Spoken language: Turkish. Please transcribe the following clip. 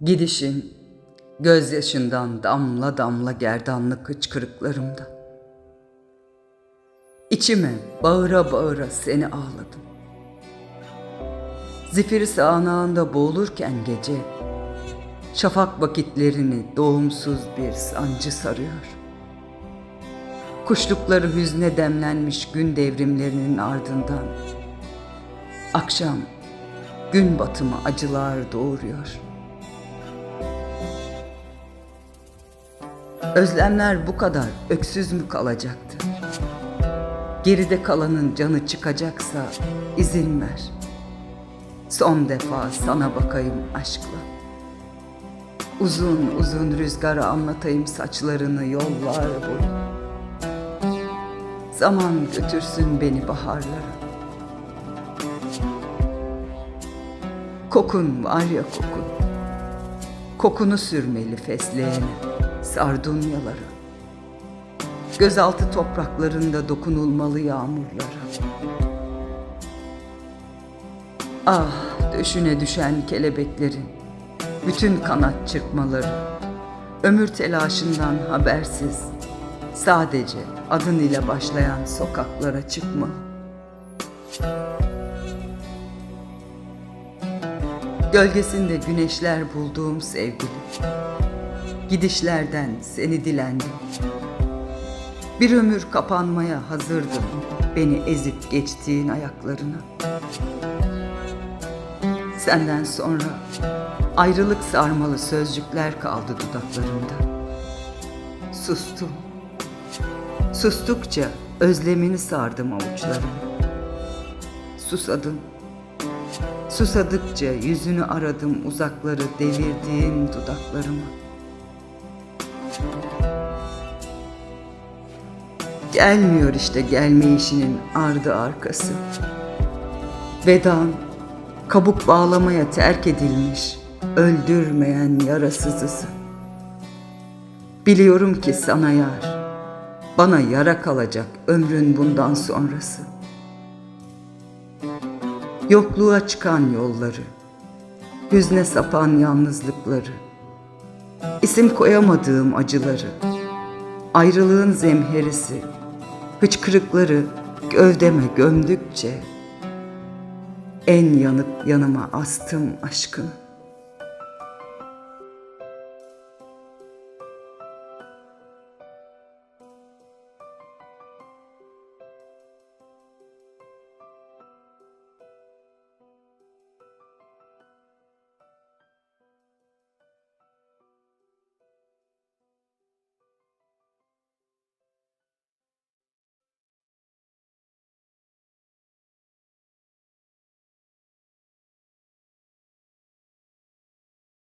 Gidişin gözyaşından damla damla gerdanlık hıçkırıklarımda. İçime bağıra bağıra seni ağladım. Zifiri sağanağında boğulurken gece, şafak vakitlerini doğumsuz bir sancı sarıyor. Kuşlukları hüzne demlenmiş gün devrimlerinin ardından, akşam gün batımı acılar doğuruyor.'' Özlemler bu kadar öksüz mü kalacaktı? Geride kalanın canı çıkacaksa izin ver. Son defa sana bakayım aşkla. Uzun uzun rüzgara anlatayım saçlarını yollar boyu. Zaman götürsün beni baharlara. Kokun var ya kokun. Kokunu sürmeli fesleğene, sardunyalara. Gözaltı topraklarında dokunulmalı yağmurlara. Ah döşüne düşen kelebeklerin, bütün kanat çırpmaları, ömür telaşından habersiz, sadece adın ile başlayan sokaklara çıkmalı. Gölgesinde güneşler bulduğum sevgili. Gidişlerden seni dilendim. Bir ömür kapanmaya hazırdım beni ezip geçtiğin ayaklarına. Senden sonra ayrılık sarmalı sözcükler kaldı dudaklarımda. Sustum. Sustukça özlemini sardım avuçlarıma. Susadım. Susadıkça yüzünü aradım uzakları devirdiğim dudaklarıma. Gelmiyor işte gelmeyişinin ardı arkası. Vedan kabuk bağlamaya terk edilmiş, öldürmeyen yarasızısı. Biliyorum ki sana yar, bana yara kalacak ömrün bundan sonrası. Yokluğa çıkan yolları, hüzne sapan yalnızlıkları, isim koyamadığım acıları, ayrılığın zemherisi, hıçkırıkları gövdeme gömdükçe en yanıp yanıma astım aşkını.